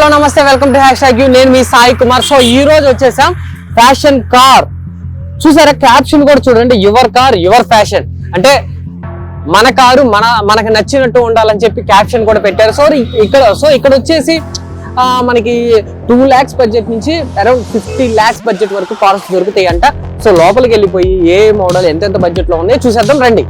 Hello నమస్తే welcome to hashtag you. నేను మీ సాయి కుమార్. సో ఈ రోజు వచ్చేసాం ఫ్యాషన్ కార్. చూసారా క్యాప్షన్ కూడా చూడండి. Your car your fashion. అంటే మన కారు మన మనకు నచ్చినట్టు ఉండాలని చెప్పి క్యాప్షన్ కూడా పెట్టారు. సో ఇక్కడ సో ఇక్కడ వచ్చేసి మనకి టూ ల్యాక్స్ బడ్జెట్ నుంచి అరౌండ్ ఫిఫ్టీ ల్యాక్స్ బడ్జెట్ వరకు కార్స్ దొరుకుతాయి అంట సో లోపలికి వెళ్ళిపోయి ఏ మోడల్ ఎంతెంత బడ్జెట్లో ఉన్నాయో చూసేద్దాం రండి.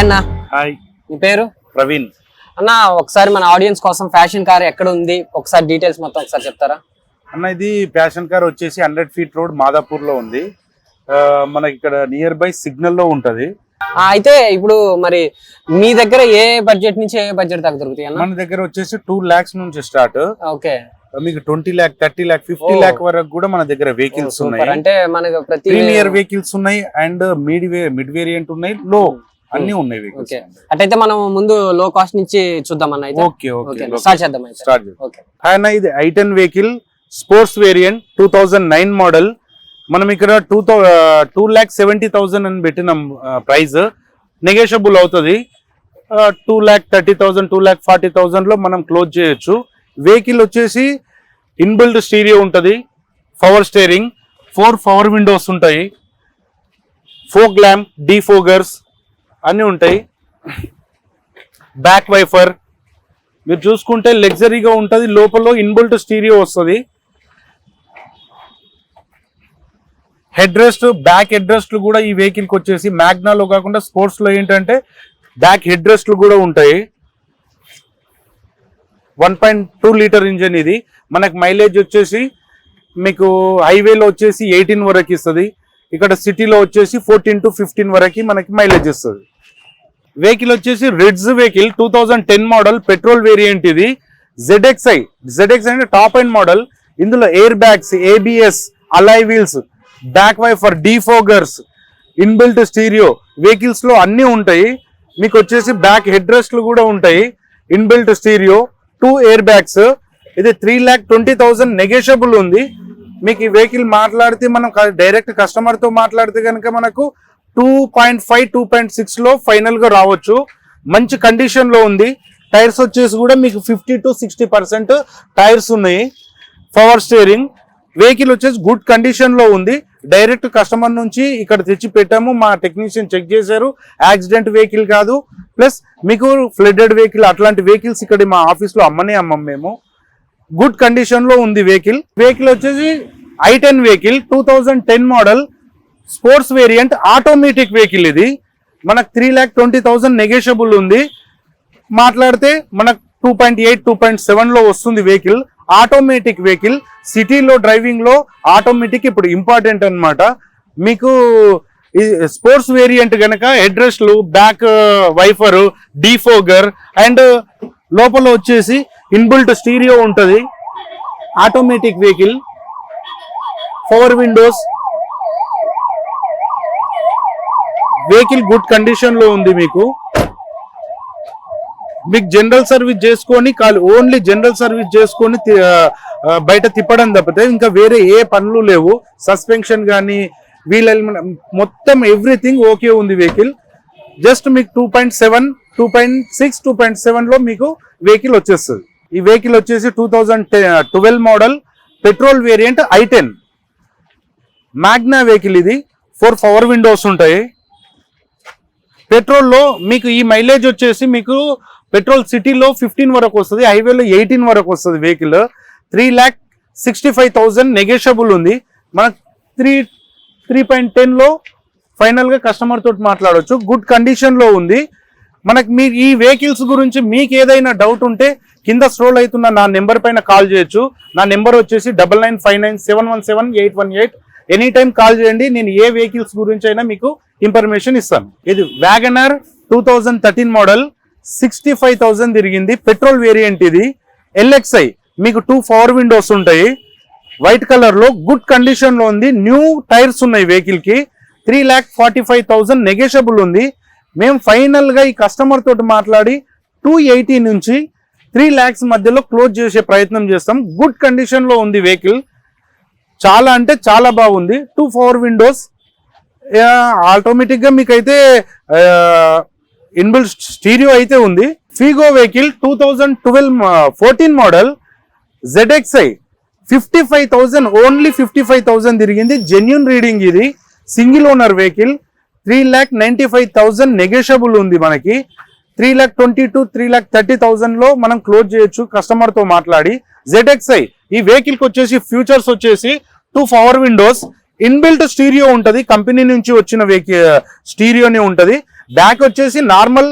హాయ్ అన్న. హాయ్ మీ పేరు? ప్రవీణ్. అన్న ఒకసారి మన ఆడియన్స్ కోసం ఫ్యాషన్ కార్ ఎక్కడ ఉంది? ఒకసారి డీటెయిల్స్ మొత్తం ఒకసారి చెప్తారా? అన్న ఇది ప్యాషన్ కార్ వచ్చేసి హండ్రెడ్ ఫీట్ రోడ్ మాదాపూర్లో ఉంది మనకి ఇక్కడ నియర్ బై సిగ్నల్లో ఉంటది అయితే ఇప్పుడు మరి మీ దగ్గర ఏ బడ్జెట్ నుంచి ఏ బడ్జెట్ దాకా దొరుకుతాయి మన దగ్గర వచ్చేసి టూ లాక్స్ నుంచి స్టార్ట్ ఓకే. మీకు twenty lakh thirty lakh fifty ఓ. ల్యాక్ వరకు కూడా మన దగ్గర వెహికల్స్ ఉన్నాయి. అంటే మనకు ప్రతి ప్రీమియర్ వెహికల్స్ ఉన్నాయి అండ్ మిడ్ మిడ్ వేరియంట్ ఉన్నాయి. లో అన్ని ఉన్నాయి ఓకే వెహికల్స్ అటైతే మనం ముందు లో కాస్ట్ నుంచి చూద్దాం అన్న ఓకే ఓకే ఓకే స్టార్ట్ చేద్దాం అయితే. స్టార్ట్ ఓకే అన్న ఇది i ten vehicle sports variant two thousand nine model మనం ఇక్కడ two thou two lakh seventy thousand అని పెట్టినాం ప్రైస్ నెగోషియబుల్ అవుతుంది. Two lakh thirty thousand two lakh forty థౌసండ్లో మనం క్లోజ్ చేయొచ్చు. వెహికల్ వచ్చేసి ఇన్బిల్డ్ స్టీరియో ఉంటుంది power steering four power windows ఉంటాయి. ఫోక్ ల్యాంప్ డీఫోగర్స్ అన్నీ ఉంటాయి. బ్యాక్ వైఫర్ మీరు చూసుకుంటే లగ్జరీగా ఉంటుంది. లోపల ఇన్బుల్ట్ స్టీరియో వస్తుంది. హెడ్ రెస్ట్ బ్యాక్ హెడ్ రెస్ట్లు కూడా ఈ వెహికల్కి వచ్చేసి మ్యాగ్నాలో కాకుండా స్పోర్ట్స్లో ఏంటంటే బ్యాక్ హెడ్ రెస్ట్లు కూడా ఉంటాయి. One point two litre engine ఇది. మనకు మైలేజ్ వచ్చేసి మీకు హైవేలో వచ్చేసి ఎయిటీన్ వరకు ఇస్తుంది. ఇక్కడ సిటీలో వచ్చేసి ఫోర్టీన్ టు ఫిఫ్టీన్ వరకు మనకి మైలేజ్ ఇస్తుంది వెహికల్ వచ్చేసి reds vehicle two ten model petrol variant ఇది. జెడ్ఎక్స్ఐ జెడ్ఎక్స్ అంటే టాప్ అండ్ మోడల్ ఇందులో air bags ABS alloy wheels back wiper defoggers inbuilt stereo వెహికల్స్లో అన్నీ ఉంటాయి. మీకు వచ్చేసి బ్యాక్ హెడ్ రెస్ట్లు కూడా ఉంటాయి. Inbuilt stereo two air bags ఇది three lakh twenty thousand negotiable ఉంది. మీకు ఈ వెహికల్ మాట్లాడితే మనం డైరెక్ట్ కస్టమర్తో మాట్లాడితే కనుక మనకు two point five two point సిక్స్లో ఫైనల్గా రావచ్చు. మంచి కండిషన్లో ఉంది. టైర్స్ వచ్చేసి కూడా మీకు fifty to sixty percent tyres ఉన్నాయి. పవర్ స్టీరింగ్ వెహికల్ వచ్చేసి గుడ్ కండిషన్లో ఉంది. డైరెక్ట్ కస్టమర్ నుంచి ఇక్కడ తెచ్చి పెట్టాము. మా టెక్నీషియన్ చెక్ చేశారు. యాక్సిడెంట్ వెహికల్ కాదు. ప్లస్ మీకు ఫ్లడెడ్ వెహికల్ అట్లాంటి వెహికల్స్ ఇక్కడ మా ఆఫీస్లో అమ్మనే అమ్మం మేము. గుడ్ కండిషన్లో ఉంది వెహికల్ వెహికల్ వచ్చేసి I ten vehicle two thousand ten model sports variant automatic vehicle ఇది. మనకు three lakh twenty thousand negotiable ఉంది. మాట్లాడితే మనకు two point eight two point సెవెన్లో వస్తుంది వెహికల్ ఆటోమేటిక్ వెహికల్ సిటీలో డ్రైవింగ్లో ఆటోమేటిక్ ఇప్పుడు ఇంపార్టెంట్ అన్నమాట. మీకు స్పోర్ట్స్ వేరియంట్ కనుక హెడ్రెస్ట్లు బ్యాక్ వైఫర్ డీఫోగర్ అండ్ లోపల వచ్చేసి ఇన్బుల్ట్ స్టీరియో ఉంటుంది. Automatic vehicle power windows vehicle good కండిషన్లో ఉంది మీకు. మీకు జనరల్ సర్వీస్ చేసుకొని కాలు ఓన్లీ జనరల్ సర్వీస్ చేసుకొని బయట తిప్పడం తప్పితే ఇంకా వేరే ఏ పనులు లేవు. సస్పెన్షన్ కానీ వీల్ మొత్తం ఎవ్రీథింగ్ ఓకే ఉంది వెహికల్ జస్ట్ మీకు two point seven two point six two point సెవెన్లో మీకు వెహికల్ వచ్చేస్తుంది. ఈ వెహికల్ వచ్చేసి two thousand twelve model petrol variant I ten. Magna vehicle ఇది. ఫోర్ పవర్ విండోస్ ఉంటాయి. పెట్రోల్లో మీకు ఈ మైలేజ్ వచ్చేసి మీకు పెట్రోల్ సిటీలో ఫిఫ్టీన్ వరకు వస్తుంది హైవేలో ఎయిటీన్ వరకు వస్తుంది vehicle. Three lakh sixty five thousand negotiable ఉంది. మనకు త్రీ త్రీ పాయింట్ టెన్లో ఫైనల్గా కస్టమర్ తోటి మాట్లాడవచ్చు గుడ్ కండిషన్లో ఉంది. మనకి మీ ఈ వెహికల్స్ గురించి మీకు ఏదైనా డౌట్ ఉంటే కింద స్క్రోల్ అవుతున్న నా నెంబర్ పైన కాల్ చేయొచ్చు. నా నెంబర్ వచ్చేసి double nine five nine seven one seven eight one eight. Any time call చేయండి. నేను ఏ వెహికల్స్ గురించి అయినా మీకు ఇన్ఫర్మేషన్ ఇస్తాను. ఇది wagon R two thousand thirteen model. Sixty five thousand తిరిగింది. పెట్రోల్ వేరియంట్ ఇది. ఎల్ఎక్స్ఐ. మీకు టూ పవర్ విండోస్ ఉంటాయి. వైట్ కలర్లో గుడ్ కండిషన్లో ఉంది. న్యూ టైర్స్ ఉన్నాయి వెహికల్కి. Three lakh forty five thousand negotiable ఉంది. మేము ఫైనల్గా ఈ కస్టమర్ తోటి మాట్లాడి టూ ఎయిటీ నుంచి త్రీ ల్యాక్స్ మధ్యలో క్లోజ్ చేసే ప్రయత్నం చేస్తాం. గుడ్ కండిషన్లో ఉంది వెహికల్ చాలా అంటే చాలా బాగుంది. టూ ఫోర్ విండోస్ ఆటోమేటిక్గా మీకైతే ఇన్బిల్ స్టీరియో అయితే ఉంది. Figo vehicle two thousand twelve fourteen model ZXI fifty five thousand only fifty five thousand తిరిగింది. జెన్యున్ రీడింగ్ ఇది. Single owner vehicle three lakh ninety five thousand negotiable ఉంది మనకి. Three lakh twenty to three lakh thirty థౌజండ్లో మనం close చేయొచ్చు కస్టమర్తో మాట్లాడి. ZXi ఈ వెహికల్కి వచ్చేసి ఫ్యూచర్స్ వచ్చేసి two power windows inbuilt stereo ఉంటుంది. కంపెనీ నుంచి వచ్చిన వెహికల్ స్టీరియోనే ఉంటుంది. బ్యాక్ వచ్చేసి నార్మల్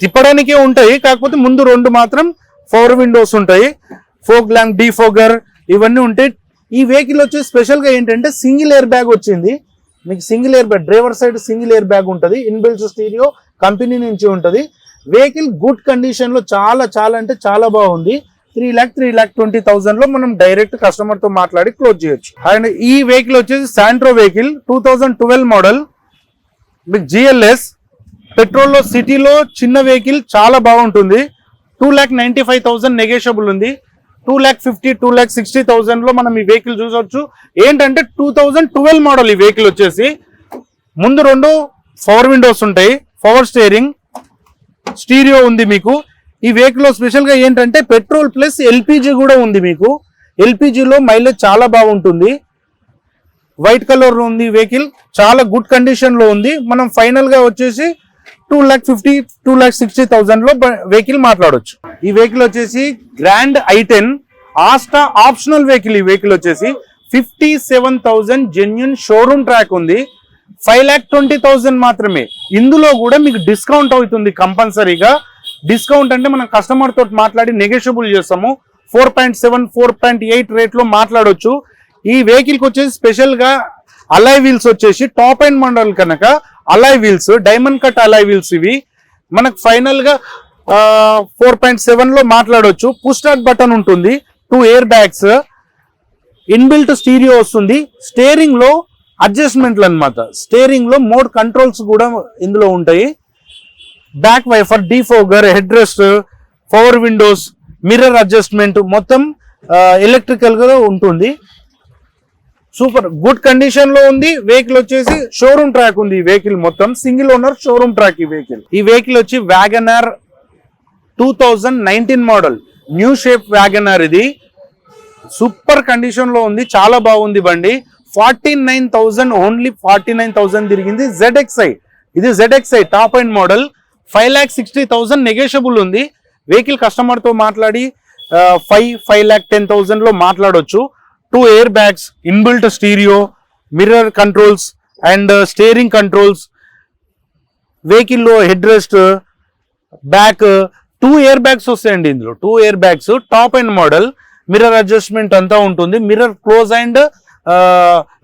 తిప్పడానికే ఉంటాయి. కాకపోతే ముందు రెండు మాత్రం ఫోర్ విండోస్ ఉంటాయి. ఫోక్ ల్యాంప్ డీఫోగర్ ఇవన్నీ ఉంటాయి. ఈ వెహికల్ వచ్చి స్పెషల్గా ఏంటంటే సింగిల్ ఎయిర్ బ్యాగ్ వచ్చింది. మీకు single air bag driver side single air bag ఉంటుంది. ఇన్బిల్ట్ స్టీరియో కంపెనీ నుంచి ఉంటుంది. వెహికల్ గుడ్ కండిషన్లో చాలా చాలా అంటే చాలా బాగుంది. Three lakh three lakh twenty థౌసండ్లో మనం డైరెక్ట్ కస్టమర్తో మాట్లాడి క్లోజ్ చేయొచ్చు. అండ్ ఈ వెహికల్ వచ్చేసి Santro vehicle two thousand twelve model మీకు జిఎల్ఎస్ పెట్రోల్లో సిటీలో చిన్న వెహికల్ చాలా బాగుంటుంది. Two lakh ninety five thousand negotiable ఉంది. Two lakh fifty two lakh sixty థౌసండ్లో మనం ఈ వెహికల్ చూసొచ్చు. ఏంటంటే టూ థౌజండ్ ట్వెల్వ్ మోడల్ ఈ వెహికల్ వచ్చేసి. ముందు రెండు పవర్ విండోస్ ఉంటాయి. పవర్ స్టీరింగ్ స్టీరియో ఉంది మీకు. ఈ వెహికల్లో స్పెషల్గా ఏంటంటే పెట్రోల్ ప్లస్ ఎల్పిజి కూడా ఉంది మీకు. ఎల్పిజిలో మైలేజ్ చాలా బాగుంటుంది. వైట్ కలర్ ఉంది వెహికల్ చాలా గుడ్ కండిషన్లో ఉంది. మనం ఫైనల్గా వచ్చేసి two lakh fifty two lakh sixty థౌసండ్లో vehicle మాట్లాడవచ్చు ఈ వెహికల్ వచ్చేసి grand I ten Asta optional vehicle ఈ వెహికల్ వచ్చేసి fifty seven thousand genuine showroom track ఉంది. ఫైవ్ ల్యాక్ ట్వంటీ థౌసండ్ మాత్రమే. ఇందులో కూడా మీకు డిస్కౌంట్ అవుతుంది కంపల్సరీగా. డిస్కౌంట్ అంటే మనం కస్టమర్ తోటి మాట్లాడి నెగోషియబుల్ చేస్తాము. Four point seven four point eight రేట్లో మాట్లాడవచ్చు ఈ వెహికల్కి వచ్చేసి స్పెషల్గా అలై వీల్స్ వచ్చేసి టాప్ అండ్ మోడల్ కనుక alloy wheels diamond cut alloy wheels ఇవి. మనకు ఫైనల్గా ఫోర్ పాయింట్ సెవెన్లో మాట్లాడొచ్చు. బటన్ ఉంటుంది. Two air bags inbuilt stereo వస్తుంది. స్టేరింగ్లో అడ్జస్ట్మెంట్లు అన్నమాట. స్టేరింగ్లో మోడ్ కంట్రోల్స్ కూడా ఇందులో ఉంటాయి. Back wiper defogger head rest power windows mirror adjustment మొత్తం ఎలక్ట్రికల్గా ఉంటుంది. సూపర్ గుడ్ కండిషన్లో ఉంది వెహికల్ వచ్చేసి షోరూమ్ ట్రాక్ ఉంది ఈ వెహికల్ మొత్తం సింగిల్ ఓనర్ షోరూమ్ ట్రాక్ ఈ వెహికల్. ఈ వెహికల్ వచ్చి wagon R two nineteen model new shape wagon R ఇది. సూపర్ కండిషన్లో ఉంది చాలా బాగుంది బండి. Forty nine thousand only forty nine thousand తిరిగింది జెడ్ఎక్స్ఐ ఇది ZXI top end model five lakh sixty thousand negotiable ఉంది. వెహికల్ కస్టమర్తో మాట్లాడి ఫైవ్ ఫైవ్ ల్యాక్ టెన్ థౌసండ్లో మాట్లాడొచ్చు. Two air bags inbuilt stereo mirror controls and steering controls వెహికల్లో head rest back two air bags వస్తాయండి ఇందులో. Two air bags top end model mirror adjustment అంతా ఉంటుంది. Mirror close and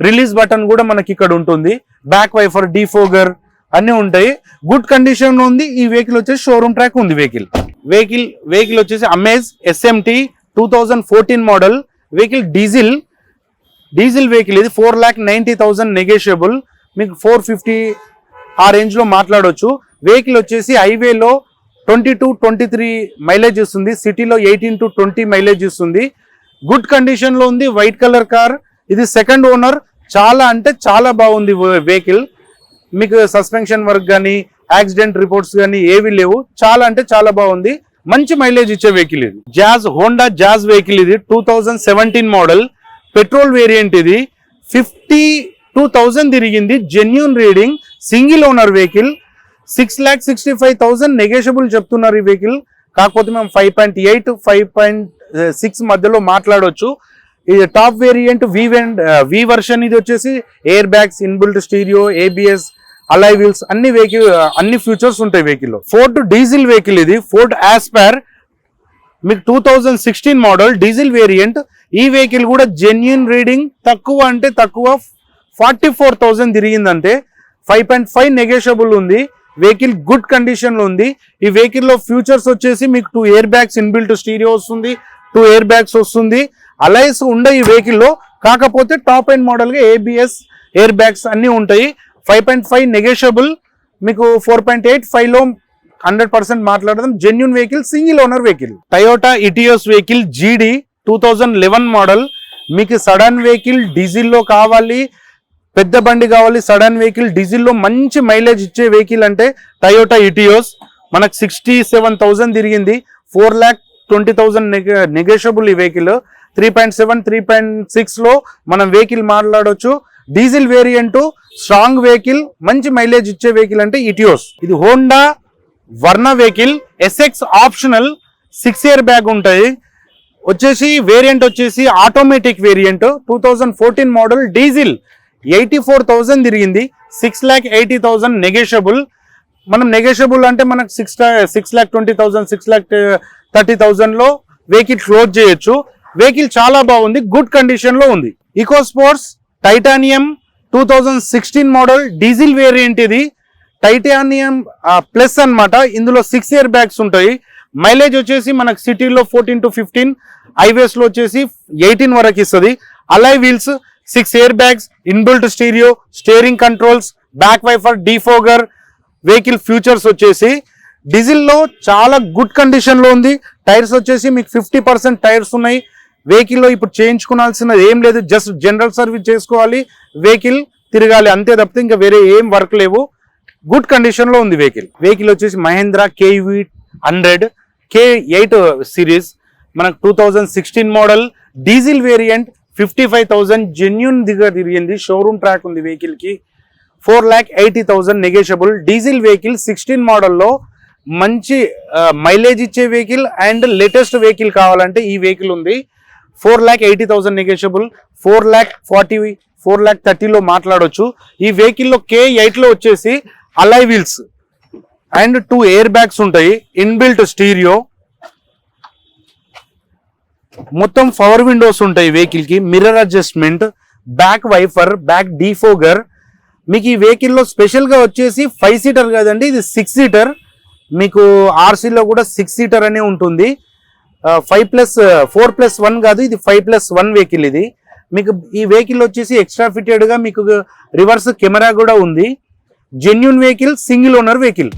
release button కూడా మనకి ఇక్కడ ఉంటుంది. బ్యాక్ వైఫర్ డీఫోగర్ అన్నీ ఉంటాయి. గుడ్ కండిషన్లో ఉంది. ఈ వెహికల్ వచ్చేసి షోరూమ్ ట్రాక్ ఉంది వెహికల్ వెహికల్ వెహికల్ వచ్చేసి Amaze SMT two fourteen model vehicle diesel diesel vehicle ఇది four lakh ninety thousand negotiable మీకు ఫోర్ ఫిఫ్టీ ఆ రేంజ్లో మాట్లాడవచ్చు వెహికల్ వచ్చేసి హైవేలో twenty to twenty three mileage ఇస్తుంది. సిటీలో ఎయిటీన్ టు ట్వంటీ మైలేజ్ ఇస్తుంది. గుడ్ కండిషన్లో ఉంది. వైట్ కలర్ కార్ ఇది సెకండ్ ఓనర్ చాలా అంటే చాలా బాగుంది వెహికల్ మీకు సస్పెన్షన్ వర్క్ కానీ యాక్సిడెంట్ రిపోర్ట్స్ కానీ ఏవి లేవు. చాలా అంటే చాలా బాగుంది. మంచి మైలేజ్ ఇచ్చే వెహికల్ ఇది. జాజ్ హోండా జాజ్ వెహికల్ ఇది. Two seventeen model petrol variant ఇది. ఫిఫ్టీ టూ థౌజండ్ తిరిగింది. Genuine reading single owner vehicle six lakh sixty five thousand negotiable చెప్తున్నారు ఈ వెహికల్ కాకపోతే మేము five point eight five point six మధ్యలో మాట్లాడొచ్చు. ఇది top variant V V version ఇది వచ్చేసి air bags inbuilt stereo ABS alloy wheels అన్ని వెహికల్ అన్ని ఫ్యూచర్స్ ఉంటాయి వెహికల్లో ఫోర్డ్ డీజిల్ వెహికల్ ఇది. ఫోర్డ్ ఆస్పైర్ మీకు two thousand sixteen model diesel variant ఈ వెహికల్ కూడా జెన్యున్ రీడింగ్ తక్కువ అంటే తక్కువ ఫార్టీ ఫోర్ థౌజండ్ తిరిగిందంటే ఫైవ్ పాయింట్ ఫైవ్ నెగోషియబుల్ ఉంది. వెహికల్ గుడ్ కండిషన్లో ఉంది. ఈ వెహికల్లో ఫ్యూచర్స్ వచ్చేసి మీకు two air bags inbuilt stereo వస్తుంది టూ ఎయిర్ బ్యాగ్స్ వస్తుంది. అలైస్ ఉండే ఈ వెహికల్లో కాకపోతే టాప్ అండ్ మోడల్గా ఏబిఎస్ ఎయిర్ బ్యాగ్స్ అన్నీ ఉంటాయి. ఫైవ్ పాయింట్ ఫైవ్ నెగోషియబుల్ మీకు ఫోర్ పాయింట్ ఎయిట్ ఫైవ్లో హండ్రెడ్ పర్సెంట్ మాట్లాడదాం. Genuine vehicle single owner vehicle Toyota Etios vehicle GD two thousand eleven model మీకు సడన్ వెహికల్ డీజిల్లో కావాలి. పెద్ద బండి కావాలి సడన్ వెహికల్ డీజిల్లో మంచి మైలేజ్ ఇచ్చే వెహికల్ అంటే టయోటా ఇటియోస్ మనకు సిక్స్టీ సెవెన్ థౌసండ్ తిరిగింది. Four lakh twenty thousand negotiable ఈ vehicle three point seven three point సిక్స్లో మనం వెహికల్ మాట్లాడొచ్చు. డీజిల్ వేరియంటు స్ట్రాంగ్ వెహికల్ మంచి మైలేజ్ ఇచ్చే వెహికల్ అంటే ఇటియోస్. ఇది Honda Verna vehicle SX optional six air bag ఉంటాయి. వచ్చేసి వేరియంట్ వచ్చేసి automatic variant two thousand fourteen model diesel eighty four thousand తిరిగింది six lakh eighty thousand negotiable. మనం negotiable అంటే మనకు six six lakh twenty thousand six lakh thirty థౌసండ్లో vehicle close చేయొచ్చు. Vehicle చాలా బాగుంది గుడ్ కండిషన్లో ఉంది. Eco Sports Titanium two thousand sixteen model diesel variant ఇది. టైటానియం ప్లస్ అన్నమాట. ఇందులో సిక్స్ ఇయర్ బ్యాగ్స్ ఉంటాయి. మైలేజ్ వచ్చేసి మనకు సిటీలో ఫోర్టీన్ టు ఫిఫ్టీన్ హైవేస్లో వచ్చేసి ఎయిటీన్ వరకు ఇస్తుంది. Alloy wheels six air bags inbuilt stereo steering controls back wiper defogger vehicle features వచ్చేసి. డీజిల్లో చాలా గుడ్ కండిషన్లో ఉంది. టైర్స్ వచ్చేసి మీకు ఫిఫ్టీ పర్సెంట్ టైర్స్ ఉన్నాయి. వెహికల్లో ఇప్పుడు చేయించుకోవాల్సినది ఏం లేదు జస్ట్ జనరల్ సర్వీస్ చేసుకోవాలి వెహికల్ తిరగాలి అంతే తప్పితే ఇంకా వేరే ఏం వర్క్ లేవు. గుడ్ కండిషన్లో ఉంది వెహికల్. వెహికల్ వచ్చేసి Mahindra KUV hundred K eight series మనకు two thousand sixteen model diesel variant fifty five thousand genuine దిగా తిరిగింది. షోరూమ్ ట్రాక్ ఉంది వెహికల్కి four lakh eighty thousand negotiable diesel vehicle sixteen మోడల్లో మంచి మైలేజ్ ఇచ్చే వెహికల్ అండ్ లేటెస్ట్ వెహికల్ కావాలంటే ఈ వెహికల్ ఉంది. Four lakh eighty thousand negotiable four lakh forty four lakh థర్టీలో మాట్లాడవచ్చు ఈ వెహికల్లో కే ఎయిట్లో వచ్చేసి alloy wheels and two air bags ఉంటాయి. Inbuilt stereo. మొత్తం పవర్ విండోస్ ఉంటాయి వెహికల్కి. Mirror adjustment back wiper back defogger. మీకు ఈ వెహికల్లో స్పెషల్గా వచ్చేసి ఫైవ్ సీటర్ కాదండి ఇది సిక్స్ సీటర్. మీకు ఆర్సీలో కూడా సిక్స్ సీటర్ అనే ఉంటుంది. Five plus four plus one కాదు ఇది ఫైవ్ ప్లస్ వన్ వెహికల్ ఇది. మీకు ఈ వెహికల్ వచ్చేసి ఎక్స్ట్రా ఫిటెడ్గా మీకు రివర్స్ కెమెరా కూడా ఉంది. Genuine vehicle single owner vehicle